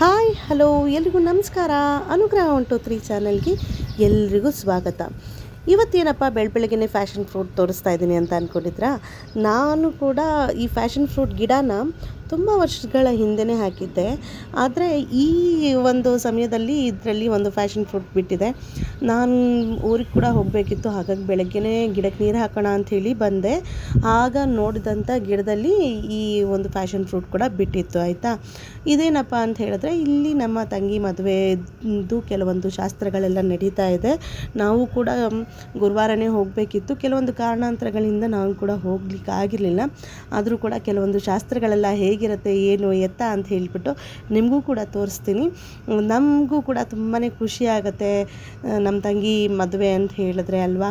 Hi, hello, ಎಲ್ರಿಗೂ ನಮಸ್ಕಾರ. ಅನುಗ್ರಹ ಒನ್ ಟು ತ್ರೀ ಚಾನಲ್ಗೆ ಎಲ್ರಿಗೂ ಸ್ವಾಗತ. ಇವತ್ತೇನಪ್ಪ ಬೆಳ ಬೆಳಗ್ಗೆ ಫ್ಯಾಷನ್ ಫ್ರೂಟ್ ತೋರಿಸ್ತಾ ಇದ್ದೀನಿ ಅಂತ ಅಂದ್ಕೊಂಡಿದ್ರಾ ನಾನು ಕೂಡ ಈ ಫ್ಯಾಷನ್ ಫ್ರೂಟ್ ಗಿಡನ ತುಂಬ ವರ್ಷಗಳ ಹಿಂದೆನೇ ಹಾಕಿದ್ದೆ. ಆದರೆ ಈ ಒಂದು ಸಮಯದಲ್ಲಿ ಇದರಲ್ಲಿ ಒಂದು ಫ್ಯಾಷನ್ ಫ್ರೂಟ್ ಬಿಟ್ಟಿದೆ. ನಾನು ಊರಿಗೆ ಕೂಡ ಹೋಗಬೇಕಿತ್ತು. ಹಾಗಾಗಿ ಬೆಳಗ್ಗೆನೇ ಗಿಡಕ್ಕೆ ನೀರು ಹಾಕೋಣ ಅಂಥೇಳಿ ಬಂದೆ. ಆಗ ನೋಡಿದಂಥ ಗಿಡದಲ್ಲಿ ಈ ಒಂದು ಫ್ಯಾಷನ್ ಫ್ರೂಟ್ ಕೂಡ ಬಿಟ್ಟಿತ್ತು, ಆಯಿತಾ? ಇದೇನಪ್ಪ ಅಂತ ಹೇಳಿದ್ರೆ, ಇಲ್ಲಿ ನಮ್ಮ ತಂಗಿ ಮದುವೆದು ಕೆಲವೊಂದು ಶಾಸ್ತ್ರಗಳೆಲ್ಲ ನಡೀತಾ ಇದೆ. ನಾವು ಕೂಡ ಗುರುವಾರನೇ ಹೋಗಬೇಕಿತ್ತು. ಕೆಲವೊಂದು ಕಾರಣಾಂತರಗಳಿಂದ ನಾವು ಕೂಡ ಹೋಗ್ಲಿಕ್ಕೆ ಆಗಿರಲಿಲ್ಲ ಆದರೂ ಕೂಡ ಕೆಲವೊಂದು ಶಾಸ್ತ್ರಗಳೆಲ್ಲ ಹೇಗಿರುತ್ತೆ, ಏನು, ಎತ್ತ ಅಂತ ಹೇಳಿಬಿಟ್ಟು ನಿಮಗೂ ಕೂಡ ತೋರಿಸ್ತೀನಿ. ನಮಗೂ ಕೂಡ ತುಂಬಾ ಖುಷಿ ನಮ್ಮ ತಂಗಿ ಮದುವೆ ಅಂತ ಹೇಳಿದ್ರೆ ಅಲ್ವಾ?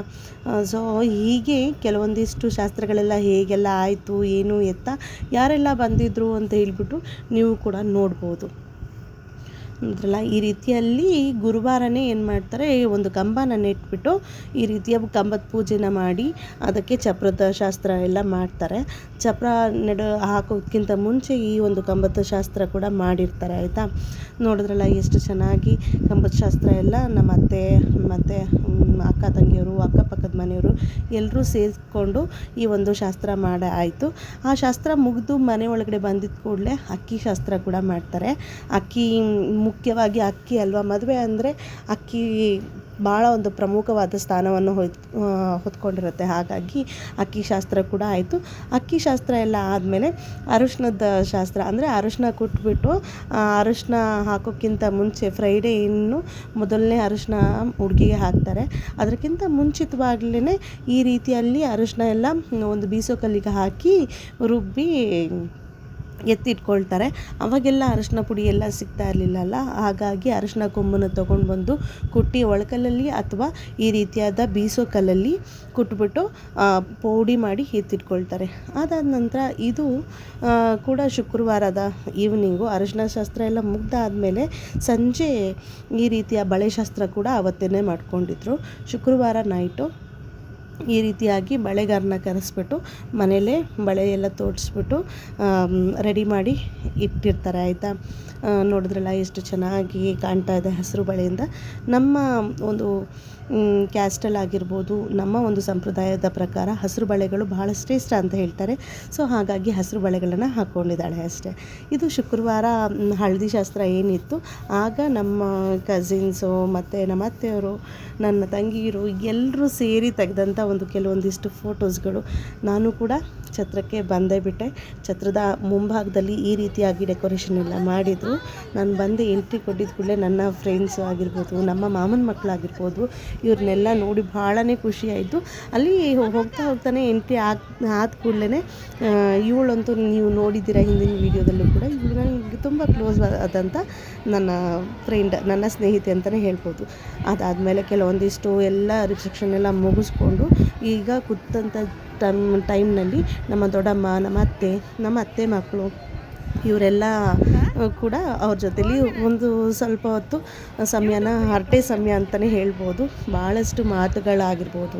ಸೊ ಹೀಗೆ ಕೆಲವೊಂದಿಷ್ಟು ಶಾಸ್ತ್ರಗಳೆಲ್ಲ ಹೇಗೆಲ್ಲ ಆಯಿತು, ಏನು, ಎತ್ತ, ಯಾರೆಲ್ಲ ಬಂದಿದ್ರು ಅಂತ ಹೇಳ್ಬಿಟ್ಟು ನೀವು ಕೂಡ ನೋಡ್ಬೋದು. ಅಂದ್ರಲ್ಲ ಈ ರೀತಿಯಲ್ಲಿ ಗುರುವಾರನೇ ಏನು ಮಾಡ್ತಾರೆ, ಒಂದು ಕಂಬನ ನೆಟ್ಬಿಟ್ಟು ಈ ರೀತಿಯ ಕಂಬದ ಪೂಜೆನ ಮಾಡಿ ಅದಕ್ಕೆ ಚಪ್ರದ ಶಾಸ್ತ್ರ ಎಲ್ಲ ಮಾಡ್ತಾರೆ. ಚಪ್ರ ನೆಡ ಹಾಕೋದಕ್ಕಿಂತ ಮುಂಚೆ ಈ ಒಂದು ಕಂಬದ ಶಾಸ್ತ್ರ ಕೂಡ ಮಾಡಿರ್ತಾರೆ, ಆಯಿತಾ? ನೋಡಿದ್ರಲ್ಲ, ಎಷ್ಟು ಚೆನ್ನಾಗಿ ಕಂಬದ ಶಾಸ್ತ್ರ ಎಲ್ಲ ನಮ್ಮ ಅತ್ತೆ, ಮತ್ತು ಅಕ್ಕ ತಂಗಿಯವರು ಅಕ್ಕಪಕ್ಕದ ಮನೆಯವರು ಎಲ್ಲರೂ ಸೇರಿಕೊಂಡು ಈ ಒಂದು ಶಾಸ್ತ್ರ ಮಾಡ, ಆಯಿತು. ಆ ಶಾಸ್ತ್ರ ಮುಗಿದು ಮನೆ ಒಳಗಡೆ ಬಂದಿದ್ದ ಕೂಡಲೇ ಅಕ್ಕಿ ಶಾಸ್ತ್ರ ಕೂಡ ಮಾಡ್ತಾರೆ. ಅಕ್ಕಿ ಮುಖ್ಯವಾಗಿ ಅಕ್ಕಿ ಅಲ್ವಾ? ಮದುವೆ ಅಂದರೆ ಅಕ್ಕಿ ಭಾಳ ಒಂದು ಪ್ರಮುಖವಾದ ಸ್ಥಾನವನ್ನು ಹೊಯ್ತು ಹೊತ್ಕೊಂಡಿರುತ್ತೆ. ಹಾಗಾಗಿ ಅಕ್ಕಿ ಶಾಸ್ತ್ರ ಕೂಡ ಆಯಿತು. ಅಕ್ಕಿ ಶಾಸ್ತ್ರ ಎಲ್ಲ ಆದಮೇಲೆ ಅರಿಶಿಣದ ಶಾಸ್ತ್ರ ಅಂದರೆ ಅರಿಶಿಣ ಕುಟ್ಬಿಟ್ಟು ಅರಶಿನ ಹಾಕೋಕ್ಕಿಂತ ಮುಂಚೆ ಫ್ರೈಡೇ ಇನ್ನು ಮೊದಲನೇ ಅರಿಶಿನ ಹುಡುಗಿಗೆ ಹಾಕ್ತಾರೆ. ಅದಕ್ಕಿಂತ ಮುಂಚಿತವಾಗ್ಲೇ ಈ ರೀತಿಯಲ್ಲಿ ಅರಿಶಿಣ ಎಲ್ಲ ಒಂದು ಬೀಸೋ ಕಲ್ಲಿಗೆ ಹಾಕಿ ರುಬ್ಬಿ ಎತ್ತಿಟ್ಕೊಳ್ತಾರೆ. ಅವಾಗೆಲ್ಲ ಅರಶಿನ ಪುಡಿ ಎಲ್ಲ ಸಿಗ್ತಾ ಇರಲಿಲ್ಲಲ್ಲ? ಹಾಗಾಗಿ ಅರಶಿನ ಕೊಂಬನ್ನು ತೊಗೊಂಡು ಬಂದು ಕುಟ್ಟಿ ಒಳಕಲ್ಲಲ್ಲಿ ಅಥವಾ ಈ ರೀತಿಯಾದ ಬೀಸೋ ಕಲ್ಲಲ್ಲಿ ಕುಟ್ಬಿಟ್ಟು ಪೌಡಿ ಮಾಡಿ ಎತ್ತಿಟ್ಕೊಳ್ತಾರೆ. ಅದಾದ ನಂತರ ಇದು ಕೂಡ ಶುಕ್ರವಾರದ ಈವ್ನಿಂಗು ಅರಶಿನ ಶಾಸ್ತ್ರ ಎಲ್ಲ ಮುಗ್ದಾದಮೇಲೆ ಸಂಜೆ ಈ ರೀತಿಯ ಬಳೆ ಶಾಸ್ತ್ರ ಕೂಡ ಅವತ್ತೇ ಮಾಡ್ಕೊಂಡಿದ್ರು. ಶುಕ್ರವಾರ ನೈಟು ಈ ರೀತಿಯಾಗಿ ಬಳೆಗಾರನ ಕರೆಸ್ಬಿಟ್ಟು ಮನೆಯಲ್ಲೇ ಬಳೆ ಎಲ್ಲ ತೋಡಿಸ್ಬಿಟ್ಟು ರೆಡಿ ಮಾಡಿ ಇಟ್ಟಿರ್ತಾರೆ, ಆಯಿತಾ? ನೋಡಿದ್ರಲ್ಲ ಎಷ್ಟು ಚೆನ್ನಾಗಿ ಕಾಣ್ತಾ ಇದೆ ಹಸಿರು ಬಳೆಯಿಂದ. ನಮ್ಮ ಒಂದು ಕ್ಯಾಸ್ಟಲ್ ಆಗಿರ್ಬೋದು, ನಮ್ಮ ಒಂದು ಸಂಪ್ರದಾಯದ ಪ್ರಕಾರ ಹಸಿರು ಬಳೆಗಳು ಬಹಳ ಶ್ರೇಷ್ಠ ಅಂತ ಹೇಳ್ತಾರೆ. ಸೊ ಹಾಗಾಗಿ ಹಸಿರು ಬಳೆಗಳನ್ನು ಹಾಕ್ಕೊಂಡಿದ್ದಾಳೆ ಅಷ್ಟೇ. ಇದು ಶುಕ್ರವಾರ ಹಳದಿ ಶಾಸ್ತ್ರ ಏನಿತ್ತು, ಆಗ ನಮ್ಮ ಕಸಿನ್ಸು ಮತ್ತು ನಮ್ಮ ಅತ್ತೆಯವರು, ನನ್ನ ತಂಗಿಯರು, ಎಲ್ಲರೂ ಸೇರಿ ತೆಗೆದಂಥ ಒಂದು ಕೆಲವೊಂದಿಷ್ಟು ಫೋಟೋಸ್ಗಳು ನಾನು ಕೂಡ ಛತ್ರಕ್ಕೆ ಬಂದೇ ಬಿಟ್ಟೆ. ಛತ್ರದ ಮುಂಭಾಗದಲ್ಲಿ ಈ ರೀತಿಯಾಗಿ ಡೆಕೋರೇಷನ್ ಎಲ್ಲ ಮಾಡಿದರು. ನಾನು ಬಂದು ಎಂಟ್ರಿ ಕೊಟ್ಟಿದ್ದ ಕೂಡಲೇ ನನ್ನ ಫ್ರೆಂಡ್ಸು ಆಗಿರ್ಬೋದು, ನಮ್ಮ ಮಾಮನ ಮಕ್ಕಳಾಗಿರ್ಬೋದು ಇವ್ರನ್ನೆಲ್ಲ ನೋಡಿ ಭಾಳನೇ ಖುಷಿ ಆಯಿತು. ಅಲ್ಲಿ ಹೋಗ್ತಾ ಹೋಗ್ತಾನೆ ಎಂಟ್ರಿ ಆದ ಆದ ಕೂಡಲೇ ಇವಳಂತೂ ನೀವು ನೋಡಿದ್ದೀರ ಹಿಂದಿನ ವೀಡಿಯೋದಲ್ಲೂ ಕೂಡ, ಇವಳು ನನಗೆ ತುಂಬ ಕ್ಲೋಸ್ ಆದಂಥ ನನ್ನ ಫ್ರೆಂಡ್, ನನ್ನ ಸ್ನೇಹಿತೆ ಅಂತಲೇ ಹೇಳ್ಬೋದು. ಅದಾದಮೇಲೆ ಕೆಲವೊಂದಿಷ್ಟು ಎಲ್ಲ ರಿಸೆಪ್ಷನ್ ಎಲ್ಲ ಮುಗಿಸ್ಕೊಂಡು ಈಗ ಕೂತಂಥ ಟೈಮ್, ಟೈಮ್ನಲ್ಲಿ ನಮ್ಮ ದೊಡ್ಡಮ್ಮ, ನಮ್ಮ ಅತ್ತೆ ನಮ್ಮ ಅತ್ತೆ ಮಕ್ಕಳು ಇವರೆಲ್ಲ ಕೂಡ ಅವ್ರ ಜೊತೆಲಿ ಒಂದು ಸ್ವಲ್ಪ ಹೊತ್ತು ಸಮಯನ ಹರಟೆ ಸಮಯ ಅಂತಲೇ ಹೇಳ್ಬೋದು. ಭಾಳಷ್ಟು ಮಾತುಗಳಾಗಿರ್ಬೋದು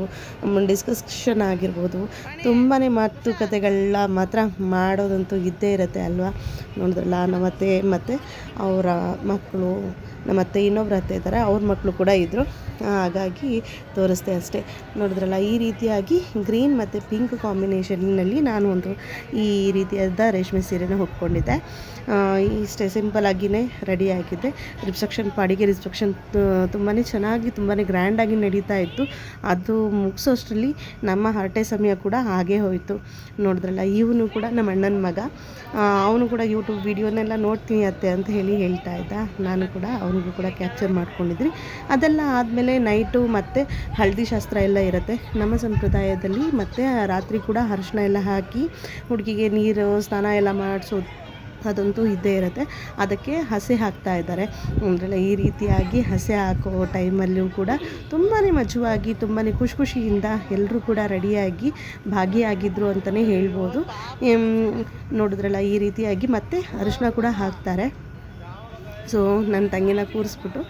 ಡಿಸ್ಕಷನ್ ಆಗಿರ್ಬೋದು. ತುಂಬಾ ಮಾತುಕತೆಗಳ ಮಾತ್ರ ಮಾಡೋದಂತೂ ಇದ್ದೇ ಇರುತ್ತೆ ಅಲ್ವಾ? ನೋಡಿದ್ರಲ್ಲ ನಮ್ಮತ್ತೆ ಮತ್ತು ಅವರ ಮಕ್ಕಳು ನಮ್ಮ ಅತ್ತೆ ಇನ್ನೊಬ್ರು ಅತ್ತೆ ಇದ್ದಾರೆ, ಅವ್ರ ಮಕ್ಕಳು ಕೂಡ ಇದ್ದರು ಹಾಗಾಗಿ ತೋರಿಸ್ದೆ ಅಷ್ಟೇ. ನೋಡಿದ್ರಲ್ಲ, ಈ ರೀತಿಯಾಗಿ ಗ್ರೀನ್ ಮತ್ತು ಪಿಂಕ್ ಕಾಂಬಿನೇಷನ್ನಲ್ಲಿ ನಾನು ಒಂದು ಈ ರೀತಿಯಾದ ರೇಷ್ಮೆ ಸೀರೆನ ಹೊಕ್ಕೊಂಡಿದ್ದೆ ಇಷ್ಟೇ ಸಿಂಪಲಾಗಿಯೇ ರೆಡಿ ಆಗಿದ್ದೆ. ರಿಸೆಪ್ಷನ್, ಪಾಡಿಗೆ ರಿಸೆಪ್ಷನ್ ತುಂಬಾ ಚೆನ್ನಾಗಿ ತುಂಬಾ ಗ್ರ್ಯಾಂಡಾಗಿ ನಡೀತಾ ಇತ್ತು. ಅದು ಮುಗಿಸೋಷ್ಟರಲ್ಲಿ ನಮ್ಮ ಹರಟೆ ಸಮಯ ಕೂಡ ಹಾಗೇ ಹೋಯಿತು. ನೋಡಿದ್ರಲ್ಲ, ಇವನು ಕೂಡ ನಮ್ಮ ಅಣ್ಣನ ಮಗ. ಅವನು ಕೂಡ ಯೂಟ್ಯೂಬ್ ವೀಡಿಯೋನೆಲ್ಲ ನೋಡ್ತೀನಿ ಅತ್ತೆ ಅಂತ ಹೇಳಿ ಹೇಳ್ತಾ ಇದ್ದ. ನಾನು ಕೂಡ ಅವನಿಗೂ ಕೂಡ ಕ್ಯಾಪ್ಚರ್ ಮಾಡ್ಕೊಂಡಿದ್ರಿ. ಅದೆಲ್ಲ ಆದಮೇಲೆ ನೈಟು ಮತ್ತು ಹಳದಿ ಶಾಸ್ತ್ರ ಎಲ್ಲ ಇರುತ್ತೆ. ನಮ್ಮ ಸಂಪ್ರದಾಯದಲ್ಲಿ ಮತ್ತು ರಾತ್ರಿ ಕೂಡ ಅರಿಶಿನ ಎಲ್ಲ ಹಾಕಿ ಹುಡುಗಿಗೆ ನೀರು, ಸ್ನಾನ ಎಲ್ಲ ಮಾಡಿಸೋದು ಅದಂತೂ ಇದ್ದೇ ಇರುತ್ತೆ. ಅದಕ್ಕೆ ಹಸೆ ಹಾಕ್ತಾ ಇದ್ದಾರೆ. ಅಂದರೆ ಈ ರೀತಿಯಾಗಿ ಹಸೆ ಹಾಕೋ ಟೈಮಲ್ಲೂ ಕೂಡ ತುಂಬಾ ಮಜವಾಗಿ ತುಂಬಾ ಖುಷಿ ಖುಷಿಯಿಂದ ಎಲ್ಲರೂ ಕೂಡ ರೆಡಿಯಾಗಿ ಭಾಗಿಯಾಗಿದ್ದರು ಅಂತಲೇ ಹೇಳ್ಬೋದು. ನೋಡಿದ್ರಲ್ಲ ಈ ರೀತಿಯಾಗಿ ಮತ್ತೆ ಅರಿಶಿನ ಕೂಡ ಹಾಕ್ತಾರೆ. ಸೊ ನನ್ನ ತಂಗಿನ ಕೂರಿಸ್ಬಿಟ್ಟು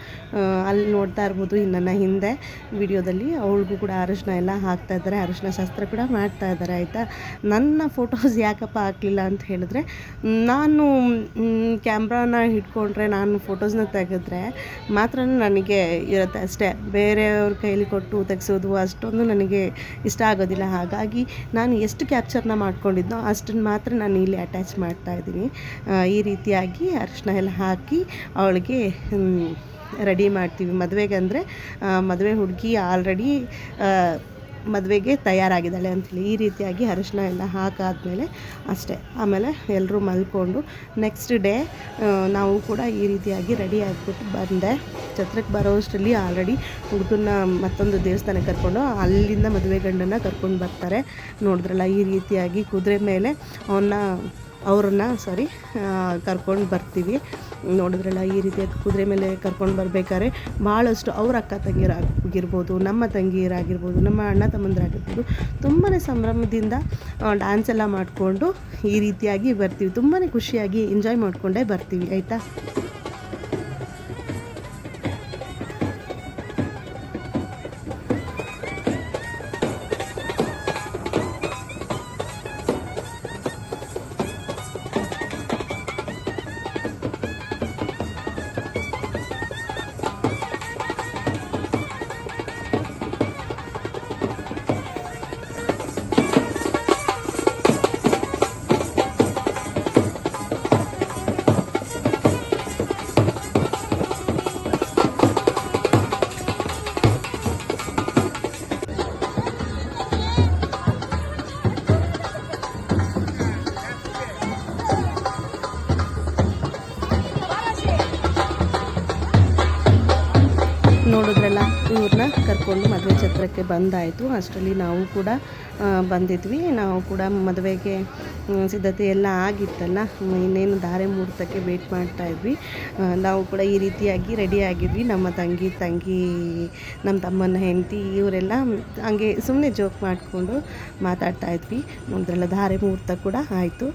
ಅಲ್ಲಿ ನೋಡ್ತಾ ಇರ್ಬೋದು ನನ್ನ ಹಿಂದೆ ವಿಡಿಯೋದಲ್ಲಿ. ಅವಳಿಗೂ ಕೂಡ ಅರಶಿನ ಎಲ್ಲ ಹಾಕ್ತಾ ಇದ್ದಾರೆ, ಅರಶಿನ ಶಾಸ್ತ್ರ ಕೂಡ ಮಾಡ್ತಾ ಇದ್ದಾರೆ, ಆಯಿತಾ? ನನ್ನ ಫೋಟೋಸ್ ಯಾಕಪ್ಪ ಹಾಕಲಿಲ್ಲ ಅಂತ ಹೇಳಿದ್ರೆ, ನಾನು ಕ್ಯಾಮ್ರಾನ ಹಿಡ್ಕೊಂಡ್ರೆ ನಾನು ಫೋಟೋಸ್ನ ತೆಗೆದ್ರೆ ಮಾತ್ರ ನನಗೆ ಇರುತ್ತೆ ಅಷ್ಟೇ. ಬೇರೆಯವ್ರ ಕೈಲಿ ಕೊಟ್ಟು ತೆಗೆಸೋದು ಅಷ್ಟೊಂದು ನನಗೆ ಇಷ್ಟ ಆಗೋದಿಲ್ಲ. ಹಾಗಾಗಿ ನಾನು ಎಷ್ಟು ಕ್ಯಾಪ್ಚರ್ನ ಮಾಡ್ಕೊಂಡಿದ್ನೋ ಅಷ್ಟನ್ನು ಮಾತ್ರ ನಾನು ಇಲ್ಲಿ ಅಟ್ಯಾಚ್ ಮಾಡ್ತಾ ಇದ್ದೀನಿ. ಈ ರೀತಿಯಾಗಿ ಅರಶಿನ ಎಲ್ಲ ಹಾಕಿ ಅವಳಿಗೆ ರೆಡಿ ಮಾಡ್ತೀವಿ. ಮದುವೆಗೆ ಅಂದರೆ ಮದುವೆ ಹುಡುಗಿ ಆಲ್ರೆಡಿ ಮದುವೆಗೆ ತಯಾರಾಗಿದ್ದಾಳೆ ಅಂತೇಳಿ. ಈ ರೀತಿಯಾಗಿ ಅರಿಶಿನ ಎಲ್ಲ ಹಾಕಾದ್ಮೇಲೆ ಅಷ್ಟೇ. ಆಮೇಲೆ ಎಲ್ಲರೂ ಮಲ್ಕೊಂಡು ನೆಕ್ಸ್ಟ್ ಡೇ ನಾವು ಕೂಡ ಈ ರೀತಿಯಾಗಿ ರೆಡಿ ಆಗಿಬಿಟ್ಟು ಬಂದೆ. ಛತ್ರಕ್ಕೆ ಬರೋಷ್ಟರಲ್ಲಿ ಆಲ್ರೆಡಿ ಹುಡುಗನ್ನ ಮತ್ತೊಂದು ದೇವಸ್ಥಾನಕ್ಕೆ ಕರ್ಕೊಂಡು, ಅಲ್ಲಿಂದ ಮದುವೆ ಗಂಡನ್ನ ಕರ್ಕೊಂಡು ಬರ್ತಾರೆ. ನೋಡಿದ್ರಲ್ಲ, ಈ ರೀತಿಯಾಗಿ ಕುದುರೆ ಮೇಲೆ ಅವನ್ನ ಅವ್ರನ್ನ ಸಾರಿ ಕರ್ಕೊಂಡು ಬರ್ತೀವಿ. ನೋಡಿದ್ರಲ್ಲ, ಈ ರೀತಿಯಾಗಿ ಕುದುರೆ ಮೇಲೆ ಕರ್ಕೊಂಡು ಬರ್ಬೇಕಾದ್ರೆ ಭಾಳಷ್ಟು ಅವ್ರ ಅಕ್ಕ ತಂಗಿಯರಾಗಿರ್ಬೋದು ನಮ್ಮ ತಂಗಿಯರಾಗಿರ್ಬೋದು ನಮ್ಮ ಅಣ್ಣ ತಮ್ಮಂದಿರಾಗಿರ್ಬೋದು ತುಂಬಾ ಸಂಭ್ರಮದಿಂದ ಡ್ಯಾನ್ಸ್ ಎಲ್ಲ ಮಾಡಿಕೊಂಡು ಈ ರೀತಿಯಾಗಿ ಬರ್ತೀವಿ. ತುಂಬಾ ಖುಷಿಯಾಗಿ ಎಂಜಾಯ್ ಮಾಡಿಕೊಂಡೇ ಬರ್ತೀವಿ, ಆಯಿತಾ? ಇವ್ರನ್ನ ಕರ್ಕೊಂಡು ಮದುವೆ ಛತ್ರಕ್ಕೆ ಬಂದಾಯಿತು. ಅಷ್ಟರಲ್ಲಿ ನಾವು ಕೂಡ ಬಂದಿದ್ವಿ. ನಾವು ಕೂಡ ಮದುವೆಗೆ ಸಿದ್ಧತೆ ಎಲ್ಲ ಆಗಿತ್ತಲ್ಲ. ಇನ್ನೇನು ಧಾರೆ ಮುಹೂರ್ತಕ್ಕೆ ವೇಟ್ ಮಾಡ್ತಾ ಇದ್ವಿ. ನಾವು ಕೂಡ ಈ ರೀತಿಯಾಗಿ ರೆಡಿ ಆಗಿದ್ವಿ. ನಮ್ಮ ತಂಗಿ ತಂಗಿ, ನಮ್ಮ ತಮ್ಮನ ಹೆಂಡತಿ, ಇವರೆಲ್ಲ ಹಂಗೆ ಸುಮ್ಮನೆ ಜೋಕ್ ಮಾಡಿಕೊಂಡು ಮಾತಾಡ್ತಾ ಇದ್ವಿ. ನೋಡಿದ್ರಲ್ಲ ಧಾರೆ ಮುಹೂರ್ತ ಕೂಡ ಆಯಿತು.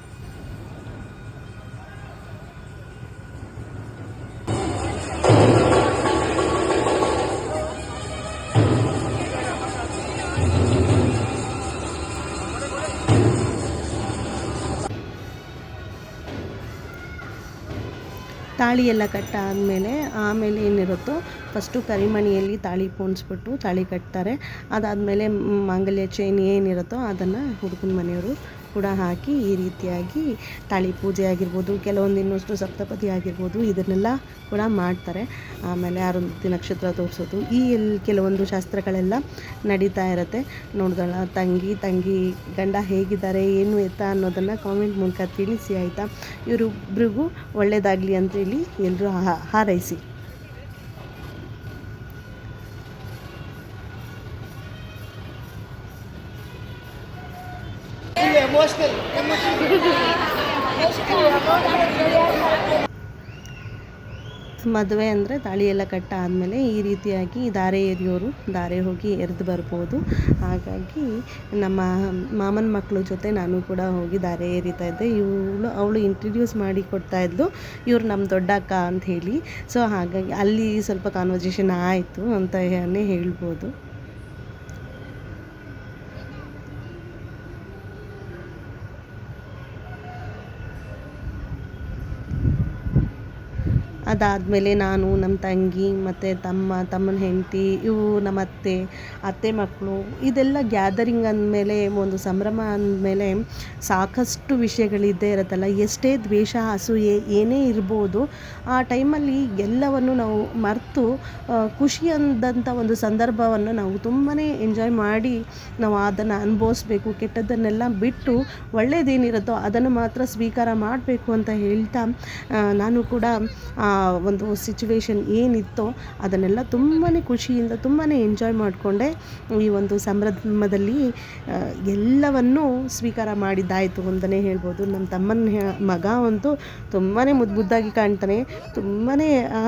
ತಾಳಿ ಎಲ್ಲ ಕಟ್ಟಾದಮೇಲೆ ಆಮೇಲೆ ಏನಿರುತ್ತೋ ಫಸ್ಟು ಕರಿಮಣಿಯಲ್ಲಿ ತಾಳಿ ಪೋಣಿಸ್ಬಿಟ್ಟು ತಾಳಿ ಕಟ್ತಾರೆ. ಅದಾದಮೇಲೆ ಮಾಂಗಲ್ಯ ಚೈನ್ ಏನಿರುತ್ತೋ ಅದನ್ನು ಹುಡುಗನ ಮನೆಯವರು ಕೂಡ ಹಾಕಿ ಈ ರೀತಿಯಾಗಿ ತಾಳಿ ಪೂಜೆ ಆಗಿರ್ಬೋದು, ಕೆಲವೊಂದು ಇನ್ನಷ್ಟು ಸಪ್ತಪದಿ ಆಗಿರ್ಬೋದು, ಇದನ್ನೆಲ್ಲ ಕೂಡ ಮಾಡ್ತಾರೆ. ಆಮೇಲೆ ಅರುಂಧತಿ ನಕ್ಷತ್ರ ತೋರಿಸೋದು. ಈ ಎಲ್ಲಿ ಕೆಲವೊಂದು ಶಾಸ್ತ್ರಗಳೆಲ್ಲ ನಡೀತಾ ಇರುತ್ತೆ. ನೋಡಿದಳ ತಂಗಿ ತಂಗಿ ಗಂಡ ಹೇಗಿದ್ದಾರೆ, ಏನು ಎತ್ತ ಅನ್ನೋದನ್ನು ಕಾಮೆಂಟ್ ಮೂಲಕ ತಿಳಿಸಿ, ಆಯಿತಾ? ಇವರಿಬ್ಬರಿಗೂ ಒಳ್ಳೆಯದಾಗಲಿ ಅಂತೇಳಿ ಎಲ್ಲರೂ ಹಾರೈಸಿ. ಮದುವೆ ಅಂದರೆ ತಾಳಿ ಎಲ್ಲ ಕಟ್ಟ ಆದಮೇಲೆ ಈ ರೀತಿಯಾಗಿ ಧಾರೆ ಎರೆಯೋರು ಧಾರೆ ಹೋಗಿ ಎರೆದು ಬರ್ಬೋದು. ಹಾಗಾಗಿ ನಮ್ಮ ಮಾಮನ ಮಕ್ಕಳು ಜೊತೆ ನಾನು ಕೂಡ ಹೋಗಿ ಧಾರೆ ಎರಿತಾ ಇದ್ದೆ. ಇವಳು, ಅವಳು ಇಂಟ್ರಡ್ಯೂಸ್ ಮಾಡಿ ಕೊಡ್ತಾ ಇದ್ಲು. ಇವ್ರು ನಮ್ಮ ದೊಡ್ಡ ಅಕ್ಕ ಅಂತ ಹೇಳಿ. ಸೊ ಹಾಗಾಗಿ ಅಲ್ಲಿ ಸ್ವಲ್ಪ ಕಾನ್ವರ್ಜೇಷನ್ ಆಯಿತು ಅಂತ ಹೇಳ್ಬೋದು. ಅದಾದಮೇಲೆ ನಾನು ನಮ್ಮ ತಂಗಿ ಮತ್ತು ತಮ್ಮ, ತಮ್ಮನ ಹೆಂಡತಿ, ಇವು ನಮ್ಮ ಅತ್ತೆ ಅತ್ತೆ ಮಕ್ಕಳು, ಇದೆಲ್ಲ ಗ್ಯಾದರಿಂಗ್ ಅಂದಮೇಲೆ ಒಂದು ಸಂಭ್ರಮ ಅಂದಮೇಲೆ ಸಾಕಷ್ಟು ವಿಷಯಗಳಿದ್ದೇ ಇರುತ್ತಲ್ಲ. ಎಷ್ಟೇ ದ್ವೇಷ, ಅಸೂಯೆ ಏನೇ ಇರ್ಬೋದು, ಆ ಟೈಮಲ್ಲಿ ಎಲ್ಲವನ್ನು ನಾವು ಮರೆತು ಖುಷಿ ಅಂದಂಥ ಒಂದು ಸಂದರ್ಭವನ್ನು ನಾವು ತುಂಬಾ ಎಂಜಾಯ್ ಮಾಡಿ ನಾವು ಅದನ್ನು ಅನುಭವಿಸ್ಬೇಕು. ಕೆಟ್ಟದ್ದನ್ನೆಲ್ಲ ಬಿಟ್ಟು ಒಳ್ಳೇದೇನಿರುತ್ತೋ ಅದನ್ನು ಮಾತ್ರ ಸ್ವೀಕಾರ ಮಾಡಬೇಕು ಅಂತ ಹೇಳ್ತಾ ನಾನು ಕೂಡ ಒಂದು ಸಿಚುವೇಶನ್ ಏನಿತ್ತೋ ಅದನ್ನೆಲ್ಲ ತುಂಬಾ ಖುಷಿಯಿಂದ ತುಂಬಾ ಎಂಜಾಯ್ ಮಾಡಿಕೊಂಡೆ ಈ ಒಂದು ಸಂಭ್ರಮದಲ್ಲಿ ಎಲ್ಲವನ್ನೂ ಸ್ವೀಕಾರ ಮಾಡಿದ್ದಾಯಿತು ಅಂತಲೇ ಹೇಳ್ಬೋದು. ನಮ್ಮ ತಮ್ಮನ ಮಗ ಅಂತೂ ತುಂಬಾ ಮುದ್ದು ಮುದ್ದಾಗಿ ಕಾಣ್ತಾನೆ ತುಂಬಾ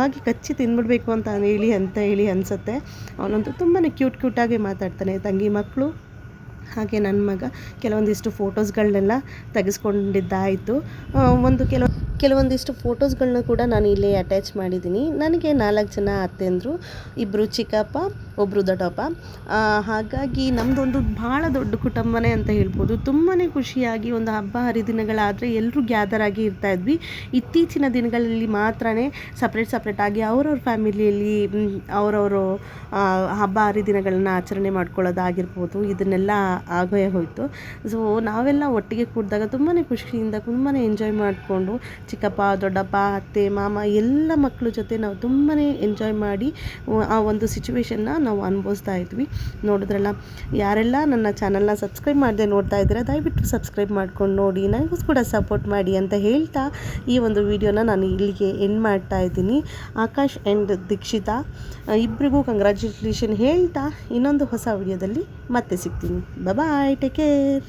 ಆಗಿ ಕಚ್ಚಿ ತಿಂದ್ಬಿಡ್ಬೇಕು ಅಂತ ಹೇಳಿ ಅಂತ ಹೇಳಿ ಅನಿಸುತ್ತೆ. ಅವನಂತೂ ತುಂಬಾ ಕ್ಯೂಟ್ ಕ್ಯೂಟಾಗಿ ಮಾತಾಡ್ತಾನೆ. ತಂಗಿ ಮಕ್ಕಳು ಹಾಗೆ ನನ್ನ ಮಗ ಕೆಲವೊಂದಿಷ್ಟು ಫೋಟೋಸ್ಗಳನ್ನೆಲ್ಲ ತೆಗೆಸ್ಕೊಂಡಿದ್ದಾಯಿತು. ಒಂದು ಕೆಲವು ಕೆಲವೊಂದಿಷ್ಟು ಫೋಟೋಸ್ಗಳನ್ನ ಕೂಡ ನಾನು ಇಲ್ಲಿ ಅಟ್ಯಾಚ್ ಮಾಡಿದ್ದೀನಿ. ನನಗೆ ನಾಲ್ಕು ಜನ ಅತ್ತೆಂದರು ಇಬ್ಬರು ಚಿಕ್ಕಪ್ಪ ಒಬ್ಬರು ದೊಡ್ಡಪ್ಪ. ಹಾಗಾಗಿ ನಮ್ಮದೊಂದು ಭಾಳ ದೊಡ್ಡ ಕುಟುಂಬನೇ ಅಂತ ಹೇಳ್ಬೋದು. ತುಂಬಾ ಖುಷಿಯಾಗಿ ಒಂದು ಹಬ್ಬ ಹರಿದಿನಗಳಾದರೆ ಎಲ್ಲರೂ ಗ್ಯಾದರ್ ಆಗಿ ಇರ್ತಾ ಇದ್ವಿ. ಇತ್ತೀಚಿನ ದಿನಗಳಲ್ಲಿ ಮಾತ್ರ ಸಪ್ರೇಟ್ ಸಪ್ರೇಟಾಗಿ ಅವ್ರವ್ರ ಫ್ಯಾಮಿಲಿಯಲ್ಲಿ ಅವರವರು ಹಬ್ಬ ಹರಿದಿನಗಳನ್ನ ಆಚರಣೆ ಮಾಡ್ಕೊಳ್ಳೋದಾಗಿರ್ಬೋದು. ಇದನ್ನೆಲ್ಲ ಆಗೋಯೇ ಹೋಯಿತು. ಸೊ ನಾವೆಲ್ಲ ಒಟ್ಟಿಗೆ ಕೂಡಿದಾಗ ತುಂಬಾ ಖುಷಿಯಿಂದ ತುಂಬಾ ಎಂಜಾಯ್ ಮಾಡಿಕೊಂಡು ಚಿಕ್ಕಪ್ಪ, ದೊಡ್ಡಪ್ಪ, ಅತ್ತೆ, ಮಾಮ ಎಲ್ಲ ಮಕ್ಕಳ ಜೊತೆ ನಾವು ತುಂಬಾ ಎಂಜಾಯ್ ಮಾಡಿ, ಆ ಒಂದು ಸಿಚುವೇಶನ್ನ ನಾವು ಅನುಭವಿಸ್ತಾ ಇದ್ವಿ. ನೋಡಿದ್ರಲ್ಲ, ಯಾರೆಲ್ಲ ನನ್ನ ಚಾನಲ್ನ ಸಬ್ಸ್ಕ್ರೈಬ್ ಮಾಡದೆ ನೋಡ್ತಾ ಇದ್ದೀರಾ, ದಯವಿಟ್ಟು ಸಬ್ಸ್ಕ್ರೈಬ್ ಮಾಡ್ಕೊಂಡು ನೋಡಿ, ನನಗೂ ಕೂಡ ಸಪೋರ್ಟ್ ಮಾಡಿ ಅಂತ ಹೇಳ್ತಾ ಈ ಒಂದು ವಿಡಿಯೋನ ನಾನು ಇಲ್ಲಿಗೆ ಎಂಡ್ ಮಾಡ್ತಾ ಇದ್ದೀನಿ. ಆಕಾಶ್ ಆ್ಯಂಡ್ ದೀಕ್ಷಿತಾ ಇಬ್ಬರಿಗೂ ಕಂಗ್ರ್ಯಾಚುಲೇಷನ್ ಹೇಳ್ತಾ ಇನ್ನೊಂದು ಹೊಸ ವಿಡಿಯೋದಲ್ಲಿ ಮತ್ತೆ ಸಿಗ್ತೀನಿ. Bye take care